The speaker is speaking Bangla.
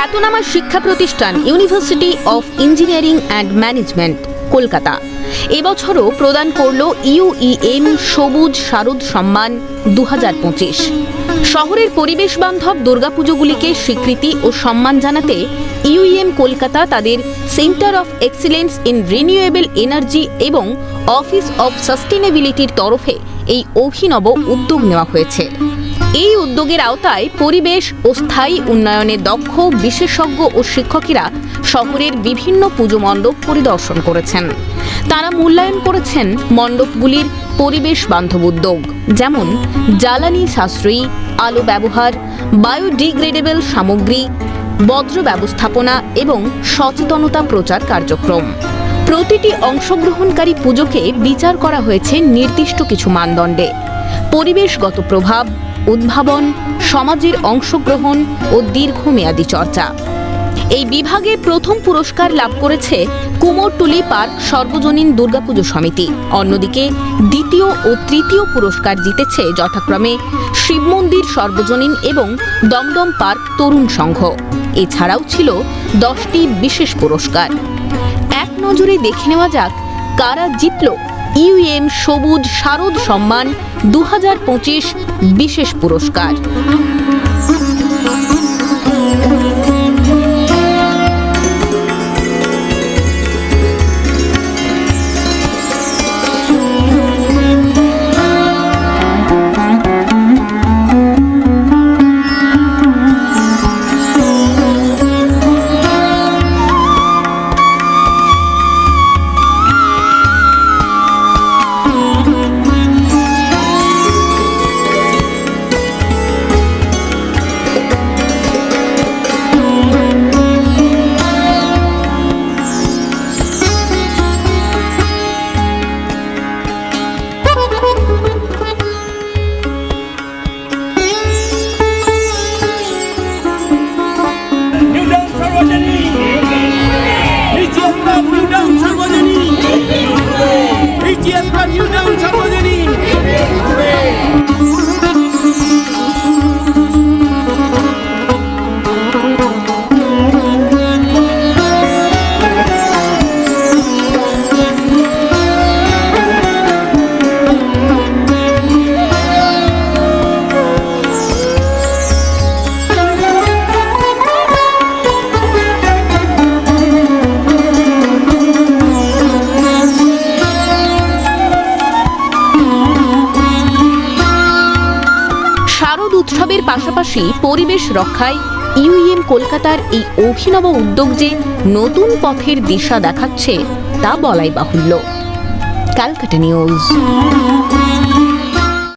খ্যাতনামা শিক্ষা প্রতিষ্ঠান University of Engineering and Management Kolkata. এবছরও প্রদান করল ইউইএম সবুজ শারদ সম্মান দু হাজার পঁচিশ। শহরের পরিবেশ বান্ধব দুর্গাপুজোগুলিকে স্বীকৃতি ও সম্মান জানাতে ইউইএম কলকাতা তাদের Centre of Excellence in Renewable Energy এবং অফিস অফ সাস্টেনেবিলিটির তরফে এই অভিনব উদ্যোগ নেওয়া হয়েছে। এই উদ্যোগের আওতায় পরিবেশ ও স্থায়ী উন্নয়নে দক্ষ বিশেষজ্ঞ ও শিক্ষকেরা শহরের বিভিন্ন পুজো মণ্ডপ পরিদর্শন করেছেন। তারা মূল্যায়ন করেছেন মণ্ডপগুলির পরিবেশ বান্ধব উদ্যোগ, যেমন জ্বালানি সাশ্রয়ী, আলো ব্যবহার, বায়োডিগ্রেডেবল সামগ্রী, বজ্র ব্যবস্থাপনা এবং সচেতনতা প্রচার কার্যক্রম। প্রতিটি অংশগ্রহণকারী পুজোকে বিচার করা হয়েছে নির্দিষ্ট কিছু মানদণ্ডে। পরিবেশগত প্রভাব উদ্ভাবন, সমাজের অংশগ্রহণ ও দীর্ঘমেয়াদী চর্চা। এই বিভাগে প্রথম পুরস্কার লাভ করেছে কুমোরটুলি পার্ক সর্বজনীন দুর্গাপুজো সমিতি। অন্যদিকে দ্বিতীয় ও তৃতীয় পুরস্কার জিতেছে যথাক্রমে শিব মন্দির সর্বজনীন এবং দমদম পার্ক তরুণ সংঘ। এছাড়াও ছিল দশটি বিশেষ পুরস্কার। এক নজরে দেখে নেওয়া যাক কারা জিতল ইউএম সবুজ শারদ সম্মান দু বিশেষ পুরস্কার। উৎসবের পাশাপাশি পরিবেশ রক্ষায় ইউএম কলকাতার এই অভিনব উদ্যোগ যে নতুন পথের দিশা দেখাচ্ছে, তা বলাই বাহুল্য। ক্যালকাটা নিউজ।